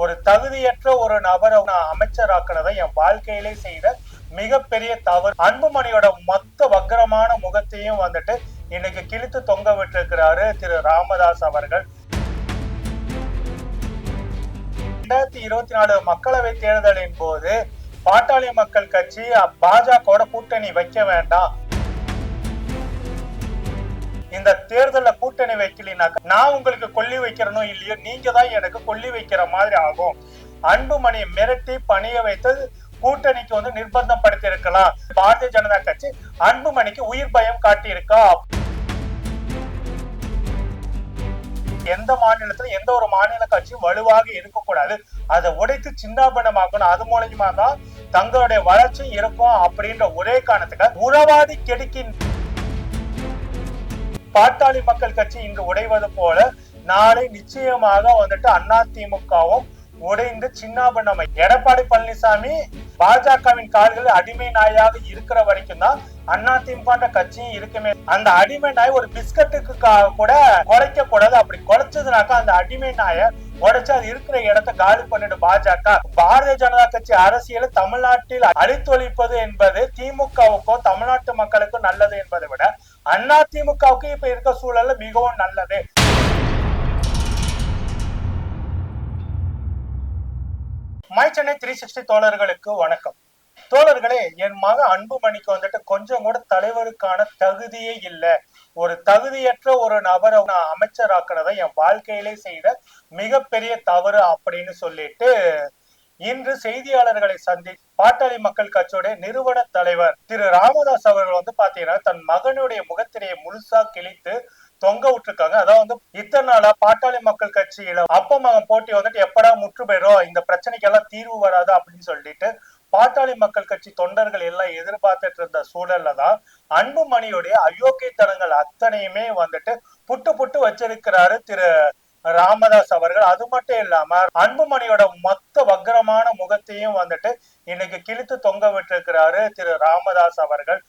ஒரு தகுதியற்ற ஒரு நபரை நான் அமைச்சராக்குனதை என் வாழ்க்கையிலே செய்த மிகப்பெரிய தவறு. அன்புமணியோட மொத்த வக்கரமான முகத்தையும் வந்துட்டு இன்னைக்கு கிழித்து தொங்க விட்டிருக்கிறாரு திரு ராமதாஸ் அவர்கள். ரெண்டாயிரத்தி இருபத்தி நாலு மக்களவை தேர்தலின் போது பாட்டாளி மக்கள் கட்சி பாஜகவோட கூட்டணி வைக்க வேண்டாம். இந்த தேர்தல்ல கூட்டணி வைக்கலினாக்க நான் உங்களுக்கு கொல்லி வைக்கிறனோ இல்லையோ நீங்க தான் எனக்கு கொல்லி வைக்கிற மாதிரி ஆகும். அன்புமணி மிரட்டி பணிய வைத்து கூட்டணிக்கு வந்து நிர்பந்தம் படுத்திருக்கலாம் பாரதிய ஜனதா கட்சி அன்புமணிக்கு உயிர் பயம் காட்டி இருக்கா எந்த மாநிலத்துல எந்த ஒரு மாநில கட்சியும் வலுவாக இருக்கக்கூடாது. அதை உடைத்து சின்னாபனமாக்கணும். அது மூலியமா தான் தங்களுடைய வளர்ச்சி இருக்கும் அப்படின்ற ஒரே காரணத்துக்கு உறவாதி கெடுக்கின் பாட்டாளி மக்கள் கட்சி இங்கு உடைவது போல நாளை நிச்சயமாக வந்துட்டு அண்ணா திமுகவும் உடைந்து சின்னாபண்ணமை எடப்பாடி பழனிசாமி பாஜகவின் கால்களில் அடிமை நாயாக இருக்கிற வரைக்கும் தான் அண்ணா திமுக கட்சியும் இருக்குமே. அந்த அடிமை நாய் ஒரு பிஸ்கட்டுக்கு கூட குறைக்க கூடாது அப்படி குறைச்சதுனாக்கா அந்த அடிமை நாயை உடைச்சு அது இருக்கிற இடத்த காலி பண்ணிடும் பாஜக. பாரதிய ஜனதா கட்சி அரசியலை தமிழ்நாட்டில் அழித்தொழிப்பது என்பது திமுகவுக்கோ தமிழ்நாட்டு மக்களுக்கும் நல்லது என்பதை விட அண்ணா திமுகவுக்கு இப்ப இருக்க சூழல்ல மிகவும் நல்லது. மை சென்னை த்ரீ சிக்ஸ்டி தோழர்களுக்கு வணக்கம். தோழர்களே என் மக அன்புமணிக்கு வந்துட்டு கொஞ்சம் கூட தலைவருக்கான தகுதியே இல்லை. ஒரு தகுதியற்ற ஒரு நபரை நான் அமைச்சராக்குனதை என் வாழ்க்கையிலே செய்த மிகப்பெரிய தவறு அப்படின்னு சொல்லிட்டு இன்று செய்தியாளர்களை சந்தி பாட்டாளி மக்கள் கட்சியுடைய நிறுவன தலைவர் திரு ராமதாஸ் அவர்கள் வந்து பாத்தீங்கன்னா தன் மகனுடைய முகத்திரையை முழுசா கிழித்து தொங்க விட்டுருக்காங்க. அதான் வந்து இத்தனை நாளா பாட்டாளி மக்கள் கட்சியில அப்ப மகன் போட்டி வந்துட்டு எப்படா முற்று போயிடும் இந்த பிரச்சனைக்கெல்லாம் தீர்வு வராது அப்படின்னு சொல்லிட்டு பாட்டாளி மக்கள் கட்சி தொண்டர்கள் எல்லாம் எதிர்பார்த்துட்டு இருந்த சூழல்ல தான் அன்புமணியுடைய அயோக்கியத்தனங்கள் அத்தனையுமே வந்துட்டு புட்டு புட்டு வச்சிருக்கிறாரு திரு ராமதாஸ் அவர்கள் அது மட்டும் இல்லாம அன்புமணியோட மொத்த வக்கரமான முகத்தையும் வந்துட்டு இன்னைக்கு கிழித்து தொங்க விட்டிருக்கிறாரு திரு ராமதாஸ் அவர்கள்.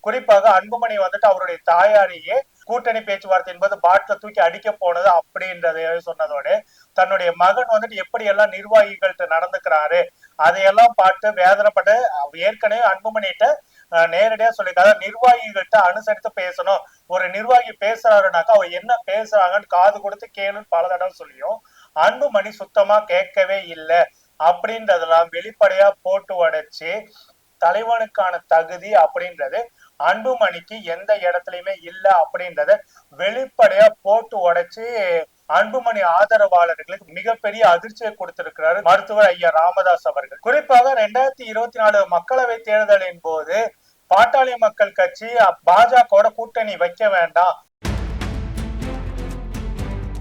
குறிப்பாக அன்புமணி வந்துட்டு அவருடைய தாயாரையே கூட்டணி பேச்சுவார்த்தை என்பது பாட்டில தூக்கி அடிக்க போனது அப்படின்றத சொன்னதோடு தன்னுடைய மகன் வந்துட்டு எப்படி எல்லாம் நிர்வாகிகள்கிட்ட நடந்துக்கிறாரு அதையெல்லாம் பார்த்து வேதனைப்பட்டு ஏற்கனவே அன்புமணிகிட்ட நேரடியா சொல்லியிருக்காரு. நிர்வாகிகள்கிட்ட அனுசரித்து பேசணும். ஒரு நிர்வாகி பேசுறாருனாக்கா அவர் என்ன பேசுறாங்கன்னு காது கொடுத்து கேளுன்னு பல தடவை சொல்லியும் அன்புமணி சுத்தமா கேட்கவே இல்லை அப்படின்றதெல்லாம் வெளிப்படையா போட்டு உடைச்சு தலைவனுக்கான தகுதி அப்படின்றது அன்புமணிக்கு எந்த இடத்துலயுமே இல்லை அப்படின்றத வெளிப்படையா போட்டு உடைச்சு அன்புமணி ஆதரவாளர்களுக்கு மிகப்பெரிய அதிர்ச்சியை கொடுத்திருக்கிறாரு மருத்துவர் ஐயா ராமதாஸ் அவர்கள். குறிப்பாக ரெண்டாயிரத்தி இருபத்தி நாலு மக்களவை தேர்தலின் போது பாட்டாளி மக்கள் கட்சி பாஜகவோட கூட்டணி வைக்க வேண்டாம்.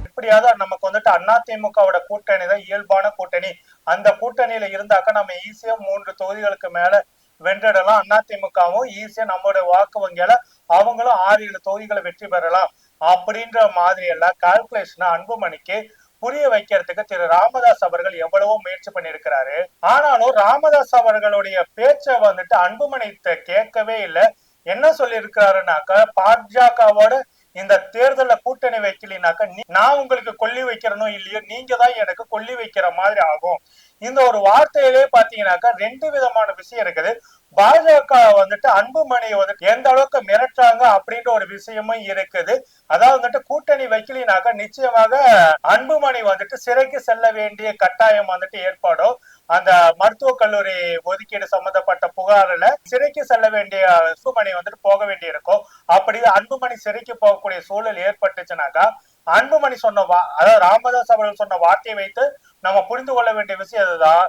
எப்படியாவது நமக்கு வந்துட்டு அண்ணா திமுகவோட கூட்டணி தான் இயல்பான கூட்டணி. அந்த கூட்டணியில இருந்தாக்க நம்ம ஈஸியா மூன்று தொகுதிகளுக்கு மேல வென்றிடலாம். அண்ணா திமுகவும் ஈஸியா நம்மளுடைய வாக்கு வங்கியால அவங்களும் ஆறு ஏழு தொகுதிகளை வெற்றி பெறலாம். அப்படின்ற மாதிரி எல்லாம் கால்குலேஷன் அன்புமணிக்கு புரிய வைக்கிறதுக்கு திரு ராமதாஸ் அவர்கள் எவ்வளவோ முயற்சி பண்ணிருக்கிறாரு ஆனாலும் ராமதாஸ் அவர்களுடைய பேச்சை வந்துட்டு அன்புமணி கேட்கவே இல்லை. என்ன சொல்லியிருக்கிறாருனாக்க பாஜகவோட இந்த தேர்தல கூட்டணி வைக்கலினாக்க நீ- நான் உங்களுக்கு கொல்லி வைக்கிறனோ இல்லையோ நீங்க தான் எனக்கு கொல்லி வைக்கிற மாதிரி ஆகும். இந்த ஒரு வார்த்தையிலே பாத்தீங்கன்னாக்கா ரெண்டு விதமான விஷயம் இருக்குது. பாஜக வந்துட்டு அன்புமணியை வந்துட்டு எந்த அளவுக்கு மிரட்டுறாங்க அப்படின்ற ஒரு விஷயமும் இருக்குது. அதாவது வந்துட்டு வைக்கலினாக்க நிச்சயமாக அன்புமணி வந்துட்டு சிறைக்கு செல்ல வேண்டிய கட்டாயம் வந்துட்டு ஏற்படும். அந்த மருத்துவக் கல்லூரி ஒதுக்கீடு சம்பந்தப்பட்ட புகாரில் சிறைக்கு செல்ல வேண்டிய அன்புமணி வந்துட்டு போக வேண்டியிருக்கும். அப்படி அன்புமணி சிறைக்கு போகக்கூடிய சூழல் ஏற்பட்டுச்சுனாக்கா அன்புமணி சொன்ன வா அதாவது ராமதாஸ் அவர்கள் சொன்ன வார்த்தையை வைத்து நம்ம புரிந்து கொள்ள வேண்டிய விஷயம் அதுதான்.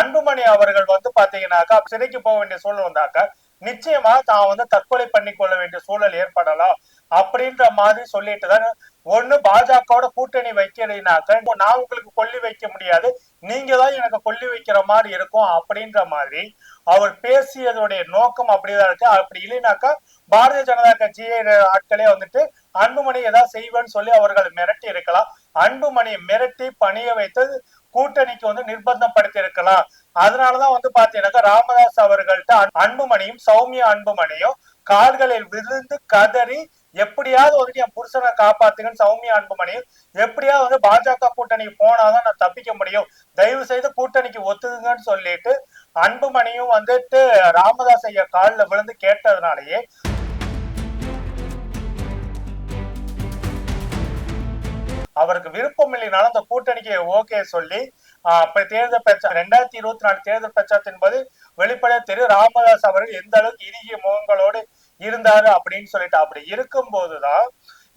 அன்புமணி அவர்கள் வந்து பாத்தீங்கன்னாக்கா சிறைக்கு போக வேண்டிய சூழல் வந்தாக்க நிச்சயமா தான் வந்து தற்கொலை பண்ணி கொள்ள வேண்டிய சூழல் ஏற்படலாம். அப்படின்ற மாதிரி சொல்லிட்டு தான் ஒண்ணு பாஜகவோட கூட்டணி வைக்கலைனாக்க நான் உங்களுக்கு கொல்லி வைக்க முடியாது நீங்க தான் எனக்கு கொல்லி வைக்கிற மாதிரி இருக்கும் அப்படின்ற மாதிரி அவர் பேசியதுடைய நோக்கம் அப்படிதான் இருக்கு. அப்படி இல்லைனாக்கா பாரதிய ஜனதா கட்சியை ஆட்களே வந்துட்டு அன்புமணி ஏதாவது செய்வேன்னு சொல்லி அவர்கள் மிரட்டி இருக்கலாம். அன்புமணியை மிரட்டி பணிய வைத்து கூட்டணிக்கு வந்து நிர்பந்தம் படுத்தி இருக்கலாம். அதனாலதான் வந்து பாத்தீங்கன்னாக்கா ராமதாஸ் அவர்கள்ட்ட அன்புமணியும் சௌமியா அன்புமணியும் கால்களில் விழுந்து கதறி எப்படியாவது வந்துட்டு என் புருஷனை காப்பாத்துங்கன்னு சௌமியா அன்புமணியும் எப்படியாவது வந்து பாஜக கூட்டணிக்கு போனாதான் நான் தப்பிக்க முடியும். தயவு செய்து கூட்டணிக்கு ஒத்துக்குங்கன்னு சொல்லிட்டு அன்புமணியும் வந்துட்டு ராமதாஸ் ஐயா காலில் விழுந்து கேட்டதுனாலயே அவருக்கு விருப்பம் இல்லைனாலும் அந்த கூட்டணிக்கு ஓகே சொல்லி அப்ப தேர்தல் பிரச்சாரம் ரெண்டாயிரத்தி இருபத்தி நாலு தேர்தல் பிரச்சாரத்தின் போது வெளிப்படையா தெரியும் ராமதாஸ் அவர்கள் எந்த அளவுக்கு இறுகிய முகங்களோடு இருந்தாரு அப்படின்னு சொல்லிட்டு அப்படி இருக்கும் போதுதான்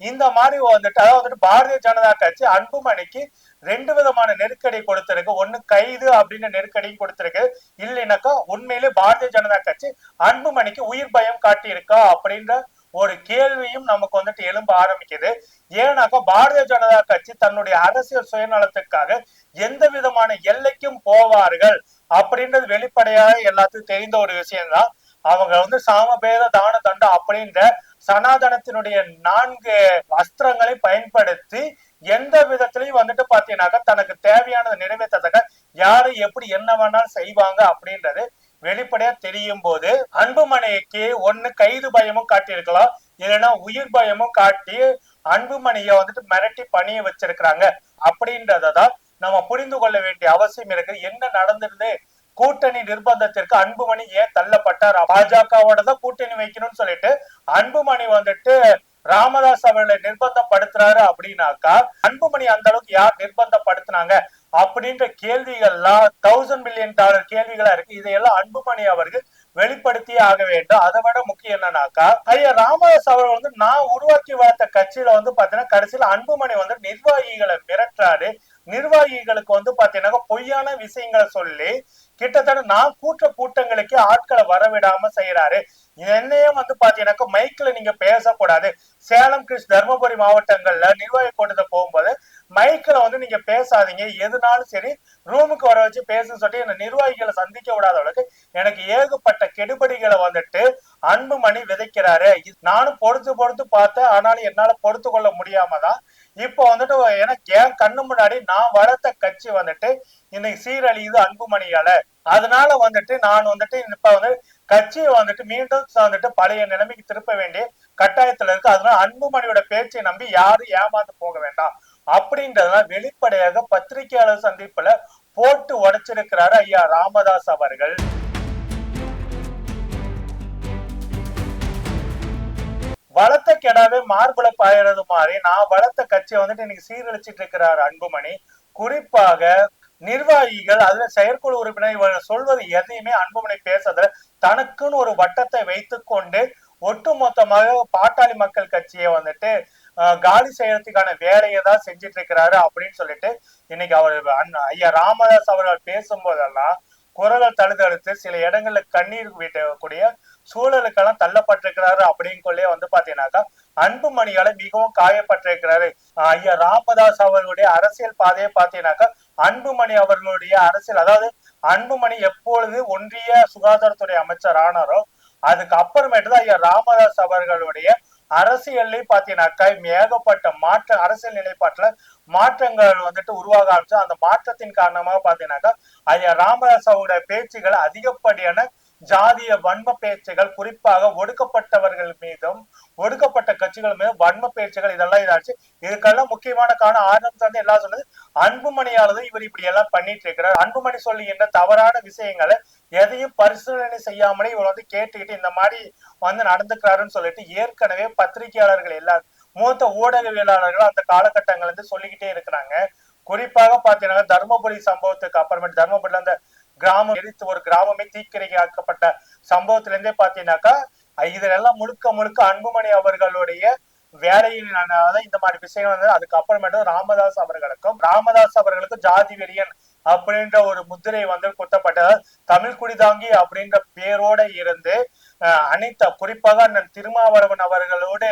இந்த மாதிரி வந்துட்டு அதாவது வந்துட்டு பாரதிய ஜனதா கட்சி அன்புமணிக்கு ரெண்டு விதமான நெருக்கடி கொடுத்திருக்கு. ஒண்ணு கைது அப்படின்னு நெருக்கடியும் கொடுத்திருக்கு. இல்லைனாக்கா உண்மையிலே பாரதிய ஜனதா கட்சி அன்புமணிக்கு உயிர் பயம் காட்டியிருக்கா அப்படின்ற ஒரு கேள்வியும் நமக்கு வந்துட்டு எழும்ப ஆரம்பிக்குது. ஏன்னாக்கா பாரதிய ஜனதா கட்சி தன்னுடைய அரசியல் சுயநலத்துக்காக எந்த விதமான எல்லைக்கும் போவார்கள் அப்படின்றது வெளிப்படையாக எல்லாத்துக்கும் தெரிந்த ஒரு விஷயம்தான். அவங்க வந்து சாமபேத தான தண்டம் அப்படின்ற சனாதனத்தினுடைய நான்கு அஸ்திரங்களை பயன்படுத்தி எந்த விதத்திலையும் வந்துட்டு பாத்தீங்கன்னாக்கா தனக்கு தேவையானதை நிறைவேற்றதாக யாரு எப்படி என்ன வேணாலும் செய்வாங்க அப்படின்றது வெளிப்படையா தெரியும் போது அன்புமணிக்கு ஒண்ணு கைது பயமும் காட்டியிருக்கலாம் இல்லைன்னா உயிர் பயமும் காட்டி அன்புமணிய வந்துட்டு மிரட்டி பணிய வச்சிருக்கிறாங்க. அப்படின்றதான் நம்ம புரிந்து கொள்ள வேண்டிய அவசியம் இருக்கு. என்ன நடந்திருந்தே கூட்டணி நிர்பந்தத்திற்கு அன்புமணி ஏன் தள்ளப்பட்டார்? பாஜகவோட தான் கூட்டணி வைக்கணும்னு சொல்லிட்டு அன்புமணி வந்துட்டு ராமதாஸ் அவர்களை நிர்பந்தப்படுத்துறாரு அப்படின்னாக்கா அன்புமணி அந்த அளவுக்கு யார் நிர்பந்தப்படுத்தினாங்க அப்படின்ற கேள்விகள்லாம் தௌசண்ட் மில்லியன் டாலர் கேள்விகளா இருக்கு. இதையெல்லாம் அன்புமணி அவர்கள் வெளிப்படுத்தியே ஆக வேண்டும். அதை விட முக்கியம் என்னன்னாக்கா ஐயா ராமதாஸ் அவர்கள் வந்து நான் உருவாக்கி வளர்த்த கட்சியில வந்து பாத்தீங்கன்னா கடைசியில அன்புமணி வந்து நிர்வாகிகளை மிரட்டுறாரு. நிர்வாகிகளுக்கு வந்து பாத்தீங்கன்னா பொய்யான விஷயங்களை சொல்லி கிட்டத்தட்ட நான் கூட்ட கூட்டங்களுக்கு ஆட்களை வரவிடாம செய்யறாரு என்னையும் வந்து பாத்தீங்கன்னாக்கா மைக்ல நீங்க பேசக்கூடாது. சேலம் கிருஷ்ண தருமபுரி மாவட்டங்கள்ல நிர்வாகி கூட்டத்தை போகும்போது மைக்ல வந்து நீங்க பேசாதீங்க. எதுனாலும் சரி ரூமுக்கு வர வச்சு பேசுன்னு சொல்லி என்ன நிர்வாகிகளை சந்திக்க விடாத அளவுக்கு எனக்கு ஏகப்பட்ட கெடுபடிகளை வந்துட்டு அன்புமணி விதைக்கிறாரு. நானும் பொறுத்து பொறுத்து பார்த்தேன். ஆனாலும் என்னால பொறுத்து கொள்ள முடியாம தான் இப்போ வந்துட்டு எனக்கு என் கண்ணு முன்னாடி நான் வளர்த்த கட்சி வந்துட்டு இன்னைக்கு சீரழியுது அன்புமணியால. அதனால வந்துட்டு நான் வந்துட்டு இப்ப வந்து கட்சியை வந்துட்டு மீண்டும் வந்துட்டு பழைய நிலைமைக்கு திருப்ப வேண்டிய கட்டாயத்துல இருக்கு. அதனால அன்புமணியோட பேச்சை நம்பி யாரும் ஏமாந்து போக வேண்டாம். அப்படின்றதுதான் வெளிப்படையாக பத்திரிகையாளர் சந்திப்புல போட்டு உடைச்சிருக்கிறாரு ஐயா ராமதாஸ் அவர்கள். வளர்த்த கெடாவே மார்புல பாயறது மாதிரி நான் வளர்த்த கட்சியை வந்துட்டு இன்னைக்கு சீரழிச்சிட்டு இருக்கிறார் அன்புமணி. குறிப்பாக நிர்வாகிகள் அதுல செயற்குழு உறுப்பினர் இவர்கள் சொல்வது எதையுமே அன்புமணி பேசுறதுல தனக்குன்னு ஒரு வட்டத்தை வைத்துக்கொண்டு ஒட்டுமொத்தமாக பாட்டாளி மக்கள் கட்சியை வந்துட்டு காலி செய்யறதுக்கான வேலையை தான் செஞ்சிட்டு இருக்கிறாரு அப்படின்னு சொல்லிட்டு இன்னைக்கு அவர் ஐயா ராமதாஸ் அவர்கள் பேசும்போதெல்லாம் குரலை தழுதழுத்து சில இடங்கள்ல கண்ணீர் விட்டக்கூடிய சூழலுக்கெல்லாம் தள்ளப்பட்டிருக்கிறாரு அப்படின்னு சொல்லி வந்து பாத்தீங்கன்னாக்கா அன்புமணியால மிகவும் காயப்பட்டிருக்கிறாரு. ஐயா ராமதாஸ் அவர்களுடைய அரசியல் பாதையை பாத்தீங்கன்னாக்கா அன்புமணி அவர்களுடைய அரசியல் அதாவது அன்புமணி எப்பொழுது ஒன்றிய சுகாதாரத்துறை அமைச்சர் ஆனாரோ அதுக்கு அப்புறமேட்டு தான் ஐயா ராமதாஸ் அவர்களுடைய அரசியல்லையும் பாத்தீங்கன்னாக்கா ஏகப்பட்ட மாற்ற அரசியல் நிலைப்பாட்டுல மாற்றங்கள் வந்துட்டு உருவாக ஆரம்பிச்சு அந்த மாற்றத்தின் காரணமாக பாத்தீங்கன்னாக்கா ஐயா ராமதாஸ் அவருடைய பேச்சுகள் அதிகப்படியான ஜாதிய வன்ம பேச்சுகள் குறிப்பாக ஒடுக்கப்பட்டவர்கள் மீதும் ஒடுக்கப்பட்ட கட்சிகள் மீதும் வன்ம பேச்சுகள் இதெல்லாம் இதாச்சு. இதுக்கெல்லாம் முக்கியமான காரணம் ஆரம்பம் வந்து எல்லாம் சொன்னது. அன்புமணியாலதான் இவர் இப்படி எல்லாம் பண்ணிட்டு இருக்கிறார். அன்புமணி சொல்லுகின்ற தவறான விஷயங்களை எதையும் பரிசீலனை செய்யாமலே இவர் வந்து கேட்டுக்கிட்டு இந்த மாதிரி வந்து நடந்துக்கிறாருன்னு சொல்லிட்டு ஏற்கனவே பத்திரிகையாளர்கள் எல்லாரும் மூத்த ஊடகவியலாளர்கள் அந்த காலகட்டங்கள் இருந்து சொல்லிக்கிட்டே இருக்கிறாங்க. குறிப்பாக பாத்தீங்கன்னா தர்மபுரி சம்பவத்துக்கு அப்புறமேட்டு தர்மபுரியில அந்த கிராமம் எரித்து ஒரு கிராமமே தீக்கிரையாக்கப்பட்ட சம்பவத்துல இருந்தே பாத்தீங்கன்னாக்கா இதெல்லாம் முழுக்க முழுக்க அன்புமணி அவர்களுடைய வேலையின் இந்த மாதிரி விஷயங்கள் வந்து அதுக்கப்புறமேட்டு ராமதாஸ் அவர்களுக்கும் ராமதாஸ் அவர்களுக்கும் ஜாதி வெறியன் அப்படின்ற ஒரு முத்திரை வந்து குத்தப்பட்டது. தமிழ் குடிதாங்கி அப்படின்ற பேரோட இருந்து அனைத்த குறிப்பாக அண்ணன் திருமாவளவன் அவர்களோடு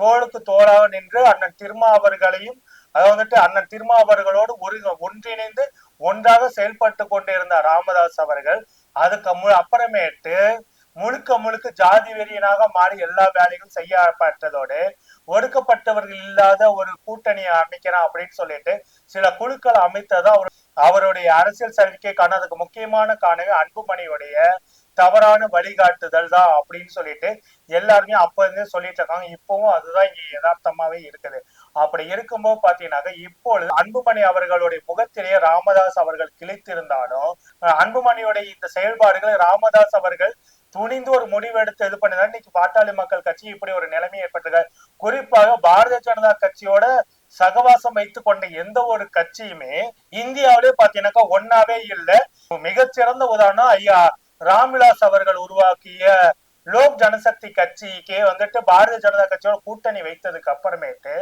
தோளுக்கு தோளாக நின்று அண்ணன் திருமாவர்களையும் அதை வந்துட்டு அண்ணன் திருமாவர்களோடு ஒரு ஒன்றிணைந்து ஒன்றாக செயல்பட்டு கொண்டிருந்த ராமதாஸ் அவர்கள் அதுக்கு அப்புறமேட்டு முழுக்க முழுக்க ஜாதி வெறியனாக மாறி எல்லா வேலைகளும் செய்யப்பட்டதோடு ஒடுக்கப்பட்டவர்கள் இல்லாத ஒரு கூட்டணியை அமைக்கிறான் அப்படின்னு சொல்லிட்டு சில குழுக்கள் அமைத்ததா அவர் அவருடைய அரசியல் சரிக்கைக்கான அதுக்கு முக்கியமான காணவே அன்புமணியுடைய தவறான வழிகாட்டுதல் தான் அப்படின்னு சொல்லிட்டு எல்லாருமே அப்ப இருந்தே சொல்லிட்டு இருக்காங்க. இப்பவும் அதுதான் இங்க யதார்த்தமாவே இருக்குது. அப்படி இருக்கும்போது பாத்தீங்கன்னாக்க இப்பொழுது அன்புமணி அவர்களுடைய முகத்திலேயே ராமதாஸ் அவர்கள் கிழித்திருந்தாலும் அஹ் அன்புமணியுடைய இந்த செயல்பாடுகளை ராமதாஸ் அவர்கள் துணிந்து ஒரு முடிவு எடுத்து இது பண்ணிதான் இன்னைக்கு பாட்டாளி மக்கள் கட்சி இப்படி ஒரு நிலைமை ஏற்பட்டிருக்க குறிப்பாக பாரதிய ஜனதா கட்சியோட சகவாசம் வைத்துக் கொண்ட எந்த ஒரு கட்சியுமே இந்தியாவிலே பாத்தீங்கன்னாக்கா ஒன்னாவே இல்லை. மிகச்சிறந்த உதாரணம் ஐயா ராம்விலாஸ் அவர்கள் உருவாக்கிய லோக் ஜனசக்தி கட்சிக்கு வந்துட்டு பாரதிய ஜனதா கட்சியோட கூட்டணி வைத்ததுக்கு அப்புறமேட்டு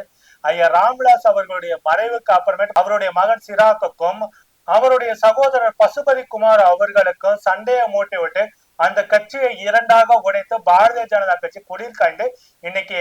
ஐயா ராம்விலாஸ் அவர்களுடைய மறைவுக்கு அப்புறமேட்டு அவருடைய மகன் சிராக்குக்கும் அவருடைய சகோதரர் பசுபதி குமார் அவர்களுக்கும் சண்டையை மூட்டி விட்டு அந்த கட்சியை இரண்டாக உடைத்து பாரதிய ஜனதா கட்சி குளிர் கண்டு இன்னைக்கு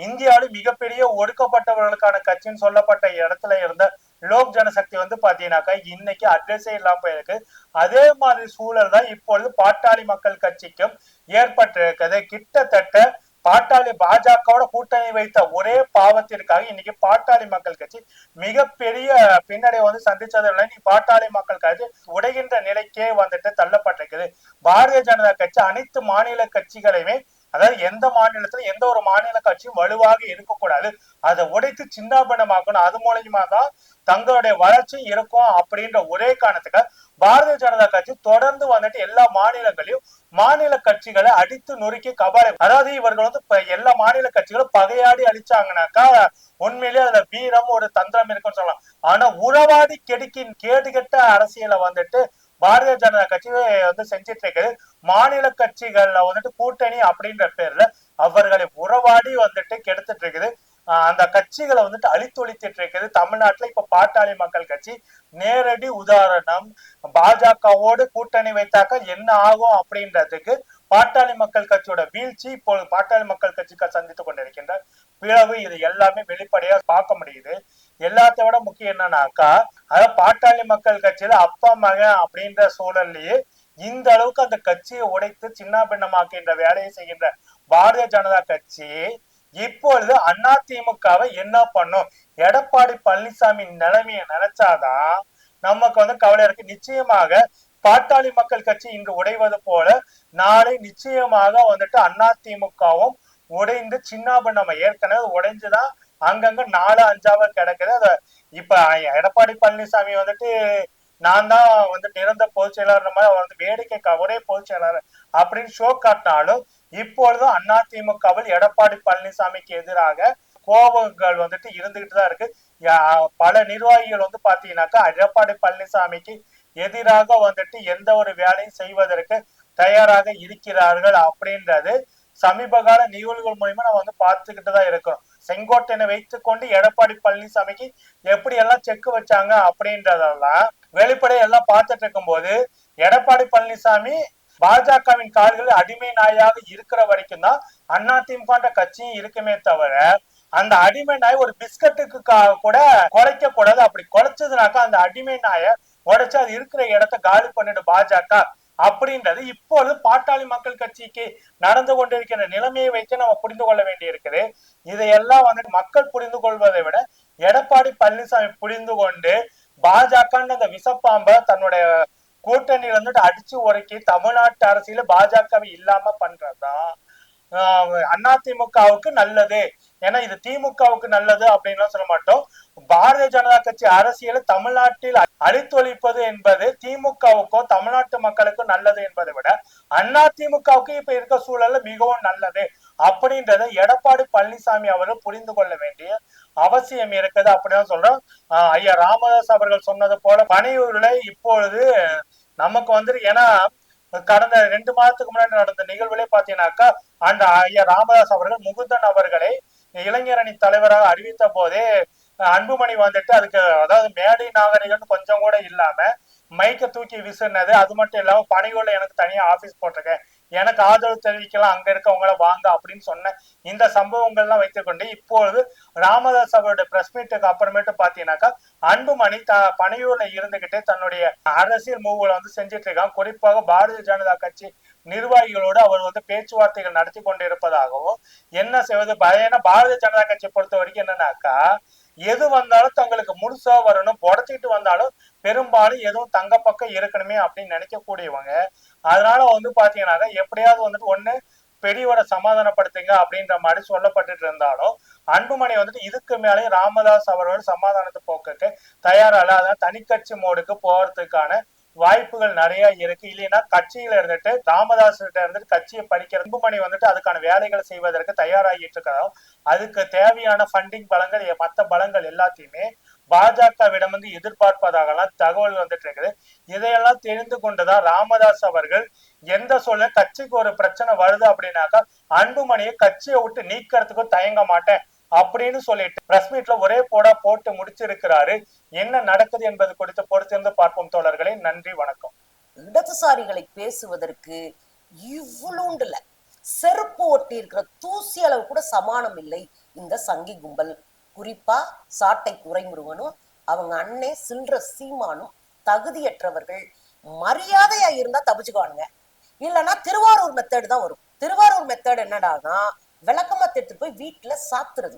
இந்தியாவில் மிகப்பெரிய ஒடுக்கப்பட்டவர்களுக்கான கட்சின்னு சொல்லப்பட்ட இடத்துல இருந்த லோக் ஜனசக்தி வந்து பாத்தீங்கன்னாக்கா இன்னைக்கு அட்ரஸே இல்லாம போயிருக்கு. அதே மாதிரி சூழல் தான் இப்பொழுது பாட்டாளி மக்கள் கட்சிக்கும் ஏற்பட்டிருக்கிறது. கிட்டத்தட்ட பாட்டாளி பாஜகவோட கூட்டணி வைத்த ஒரே பாவத்திற்காக இன்னைக்கு பாட்டாளி மக்கள் கட்சி மிகப்பெரிய பின்னடை வந்து சந்திச்சது இல்லை. இன்னைக்கு பாட்டாளி மக்கள் கட்சி உடைகின்ற நிலைக்கே வந்துட்டு தள்ளப்பட்டிருக்குது. பாரதிய ஜனதா கட்சி அனைத்து மாநில கட்சிகளையுமே அதாவது எந்த மாநிலத்துல எந்த ஒரு மாநில கட்சியும் வலுவாக இருக்கக்கூடாது. அதை உடைத்து சின்னாபனமாக்கணும் அது மூலயமா தான் தங்களுடைய வளர்ச்சி இருக்கும் அப்படின்ற ஒரே காரணத்துக்கு பாரதிய ஜனதா கட்சி தொடர்ந்து வந்துட்டு எல்லா மாநிலங்களையும் மாநில கட்சிகளை அடித்து நொறுக்கி கபாலை அதாவது இவர்கள் வந்து எல்லா மாநில கட்சிகளும் பகையாடி அழிச்சாங்கனாக்கா உண்மையிலேயே அதுல வீரம் ஒரு தந்திரம் இருக்குன்னு சொல்லலாம். ஆனா உறவாடி கெடுக்கி கேடுகெட்ட அரசியலை வந்துட்டு பாரதிய ஜனதா கட்சி வந்து செஞ்சிட்டு இருக்குது மாநில கட்சிகள்ல வந்துட்டு கூட்டணி அப்படின்ற பேர்ல அவர்களை உறவாடி வந்துட்டு கெடுத்துட்டு இருக்குது அந்த கட்சிகளை வந்துட்டு அழித்தொழித்துட்டு இருக்குது தமிழ்நாட்டுல இப்ப பாட்டாளி மக்கள் கட்சி. நேரடி உதாரணம் பாஜகவோடு கூட்டணி வைத்தாக்க என்ன ஆகும் அப்படின்றதுக்கு பாட்டாளி மக்கள் கட்சியோட வீழ்ச்சி இப்பொழுது பாட்டாளி மக்கள் கட்சிக்கு சந்தித்துக் கொண்டிருக்கின்ற பிளவு இது எல்லாமே வெளிப்படையா பார்க்க முடியுது. எல்லாத்த விட முக்கியம் என்னன்னாக்கா அதாவது பாட்டாளி மக்கள் கட்சியில அப்பா மகன் அப்படின்ற சூழல்லையே இந்த அளவுக்கு அந்த கட்சியை உடைத்து சின்ன பின்னமாக்கின்ற வேலையை செய்கின்ற பாரதிய ஜனதா கட்சி இப்பொழுது அதிமுகவை என்ன பண்ணும்? எடப்பாடி பழனிசாமி நிலைமையை நினைச்சாதான் நமக்கு வந்து கவலை இருக்கு. நிச்சயமாக பாட்டாளி மக்கள் கட்சி இன்று உடைவது போல நாளை நிச்சயமாக வந்துட்டு அதிமுகவும் உடைந்து சின்னாபண்ணம் ஏற்கனவே உடைஞ்சுதான் அங்கங்க நாலு அஞ்சாவது கிடக்குது. அத இப்ப எடப்பாடி பழனிசாமி வந்துட்டு நான் தான் வந்து நிரந்தர பொதுச் செயலாளர் மாதிரி அவர் வந்து வேடிக்கை ஒரே பொதுச் செயலாளர் அப்படின்னு ஷோ காட்டினாலும் இப்பொழுதும் அதிமுகவில் எடப்பாடி பழனிசாமிக்கு எதிராக கோபங்கள் வந்துட்டு இருந்துகிட்டு தான் இருக்கு. பல நிர்வாகிகள் வந்து பாத்தீங்கன்னாக்கா எடப்பாடி பழனிசாமிக்கு எதிராக வந்துட்டு எந்த ஒரு வேலையும் செய்வதற்கு தயாராக இருக்கிறார்கள் அப்படின்றது சமீப கால நிகழ்வுகள் மூலியமா நம்ம வந்து பார்த்துக்கிட்டு தான் இருக்கிறோம். செங்கோட்டையனை வைத்துக் கொண்டு எடப்பாடி பழனிசாமிக்கு எப்படி எல்லாம் செக் வச்சாங்க அப்படின்றதெல்லாம் வெளிப்படையை எல்லாம் பார்த்துட்டு இருக்கும் போது எடப்பாடி பழனிசாமி பாஜகவின் கால்கள் அடிமை நாயாக இருக்கிற வரைக்கும் தான் அதிமுக கட்சியும் இருக்குமே தவிர அந்த அடிமை நாய் ஒரு பிஸ்கட்டுக்கு கூட குறைக்க கூடாது அப்படி குறைச்சதுனாக்கா அந்த அடிமை நாயை உடைச்சு அது இருக்கிற இடத்த காலி பண்ணிடு பாஜக. அப்படின்றது இப்பொழுது பாட்டாளி மக்கள் கட்சிக்கு நடந்து கொண்டிருக்கிற நிலைமையை வைத்து நம்ம புரிந்து கொள்ள வேண்டி இருக்குது இதையெல்லாம் வந்து மக்கள் புரிந்து கொள்வதை விட எடப்பாடி பழனிசாமி புரிந்து கொண்டு பாஜகன்ற அந்த விசப்பாம்ப தன்னுடைய கூட்டணியில வந்துட்டு அடிச்சு உரைக்கி தமிழ்நாட்டு அரசியல பாஜகவை இல்லாம பண்றதுதான் அதிமுகவுக்கு நல்லது. ஏன்னா இது திமுகவுக்கு நல்லது அப்படின்னு சொல்ல மாட்டோம். பாரதிய ஜனதா கட்சி அரசியல தமிழ்நாட்டில் அழித்தொழிப்பது என்பது திமுகவுக்கோ தமிழ்நாட்டு மக்களுக்கும் நல்லது என்பதை விட அண்ணா திமுகவுக்கு இப்ப இருக்க சூழல்ல மிகவும் நல்லது. அப்படின்றத எடப்பாடி பழனிசாமி அவர்கள் புரிந்து கொள்ள வேண்டிய அவசியம் இருக்குது அப்படின்னு சொல்றோம். ஐயா ராமதாஸ் அவர்கள் சொன்னது போல பனையூர்ல இப்பொழுது நமக்கு வந்து ஏன்னா கடந்த ரெண்டு மாதத்துக்கு முன்னாடி நடந்த நிகழ்வுலே பாத்தீங்கன்னாக்கா அந்த ஐயா ராமதாஸ் அவர்கள் முகுந்தன் அவர்களை இளைஞரணி தலைவராக அறிவித்த போதே அன்புமணி வந்துட்டு அதுக்கு அதாவது மேடை நாகரிகம்னு கொஞ்சம் கூட இல்லாம மைக்க தூக்கி விசுனது அது மட்டும் இல்லாம பணிகள்ல எனக்கு தனியா ஆபீஸ் போட்டிருக்கேன். எனக்கு ஆதரவு தெரிவிக்கலாம் அங்க இருக்கவங்கள வாங்க அப்படின்னு சொன்ன இந்த சம்பவங்கள்லாம் வைத்துக்கொண்டு இப்பொழுது ராமதாஸ் அவருடைய பிரஸ் மீட்டுக்கு அப்புறமேட்டு பாத்தீங்கன்னாக்கா அன்புமணி த பணியூர்ல இருந்துகிட்டே தன்னுடைய அரசியல் மூவுகளை வந்து செஞ்சிட்டு இருக்காங்க குறிப்பாக பாரதிய ஜனதா கட்சி நிர்வாகிகளோடு அவர் வந்து பேச்சுவார்த்தைகள் நடத்தி கொண்டிருப்பதாகவும் என்ன செய்வது? ஏன்னா பாரதிய ஜனதா கட்சியை பொறுத்த வரைக்கும் என்னன்னாக்கா எது வந்தாலும் தங்களுக்கு முழுசா வரணும். புடச்சிட்டு வந்தாலும் பெரும்பாலும் எதுவும் தங்க பக்கம் இருக்கணுமே அப்படின்னு நினைக்கக்கூடியவங்க. அதனால வந்து பாத்தீங்கன்னாக்க எப்படியாவது வந்துட்டு ஒண்ணு பெரியவரை சமாதானப்படுத்துங்க அப்படின்ற மாதிரி சொல்லப்பட்டுட்டு இருந்தாலும் அன்புமணி வந்துட்டு இதுக்கு மேலே ராமதாஸ் அவரோட சமாதானத்தை போக்குக்கு தயாரல்ல அதான் தனிக்கட்சி மோடுக்கு போறதுக்கான வாய்ப்புகள் நிறைய இருக்கு. இல்லைன்னா கட்சியில இருந்துட்டு ராமதாஸ் கிட்ட இருந்துட்டு கட்சியை பறிக்கிற அன்புமணி வந்துட்டு அதுக்கான வேலைகளை செய்வதற்கு தயாராகிட்டு இருக்கிறோம். அதுக்கு தேவையான ஃபண்டிங் பலங்கள் மற்ற மத்த பலங்கள் எல்லாத்தையுமே பாஜகவிடம் வந்து எதிர்பார்ப்பதாகலாம் தகவல் வந்துட்டு இருக்குது. இதையெல்லாம் தெரிந்து கொண்டுதான் ராமதாஸ் அவர்கள்? எந்த சொல்ல கட்சிக்கு ஒரு பிரச்சனை வருது அப்படின்னாக்கா அன்புமணியை கட்சியை விட்டு நீக்கிறதுக்கும் தயங்க மாட்டேன். அப்படின்னு சொல்லிட்டு பிரஸ் மீட்ல ஒரே போடா போட்டு முடிச்சிருக்கிறாரு. என்ன நடக்குது என்பது குறித்து பொறுத்திருந்து பார்ப்போம் தோழர்களே. நன்றி வணக்கம். இடதுசாரிகளை பேசுவதற்கு இவ்வளோண்டுல செருப்பு ஒட்டி இருக்கிற தூசி அளவு கூட சமானம் இல்லை இந்த சங்கி கும்பல். குறிப்பா சாட்டை துறைமுருகனும் அவங்க அண்ணே சில்ற சீமானும் தகுதியற்றவர்கள். மரியாதையா இருந்தா தப்பிச்சுக்குவானுங்க. இல்லைன்னா திருவாரூர் மெத்தேடு தான் வரும். திருவாரூர் மெத்தேடு என்னடானா விளக்கமா எடுத்துட்டு போய் வீட்டுல சாத்துறது.